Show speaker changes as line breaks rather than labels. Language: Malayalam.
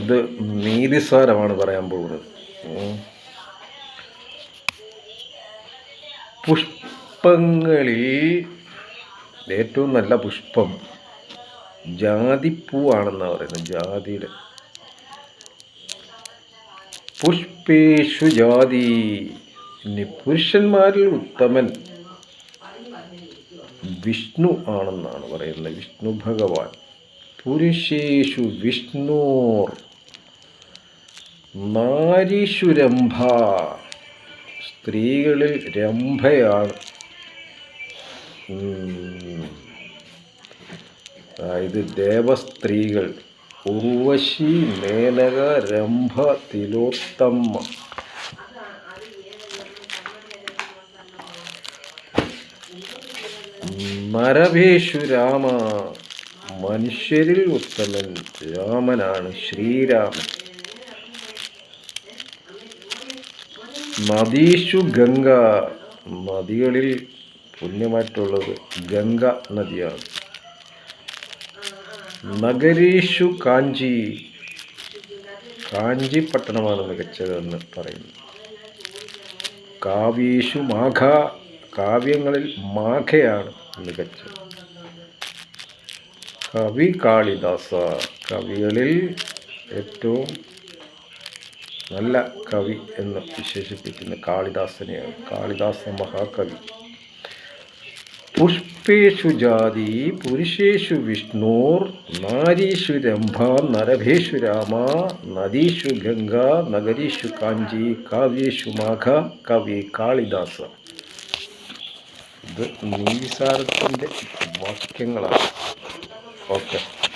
ഇത് നീതിസാരമാണ് പറയാൻ പോകുന്നത്. പുഷ്പങ്ങളിൽ ഏറ്റവും നല്ല പുഷ്പം ജാതിപ്പൂവാണെന്നാണ് പറയുന്നത് ജാതിയുടെ. പുഷ്പേഷു ജാതി. ഇനി പുരുഷന്മാരിൽ ഉത്തമൻ വിഷ്ണു ആണെന്നാണ് പറയുന്നത് വിഷ്ണു ഭഗവാൻ. പുരുഷേഷു വിഷ്ണോർ നാരീഷു രംഭ സ്ത്രീകളിൽ രംഭയാണ്. അതായത് ദേവസ്ത്രീകൾ ഉർവശി മേനക രംഭ തിലോത്തമ്മ നരഭേഷു രാമ. മനുഷ്യരിൽ ഉത്തമൻ രാമനാണ് ശ്രീരാമൻ. നദീഷു ഗംഗ നദികളിൽ പുണ്യമായിട്ടുള്ളത് ഗംഗ നദിയാണ്. നഗരീഷു കാഞ്ചി കാഞ്ചി പട്ടണമാണ് മികച്ചതെന്ന് പറയുന്നു. കാവ്യേഷു മാഘ കാവ്യങ്ങളിൽ മാഘയാണ് മികച്ചത്. കവി കാളിദാസ. കവികളിൽ ഏറ്റവും നല്ല കവി എന്ന് വിശേഷിപ്പിക്കുന്ന കാളിദാസനെയാണ്. കാളിദാസ മഹാകവി. പുഷ്പേഷു ജാതി പുരുഷേഷു വിഷ്ണുർ നാരീഷു രംഭ നരഭേഷു രാമ നദീഷു ഗംഗ നഗരീഷു കാഞ്ചി കാവ്യേഷു മാഘ കവി കാളിദാസ. ഇത് നീസാരത്തിന്റെ വാക്യങ്ങളാണ്. Ok.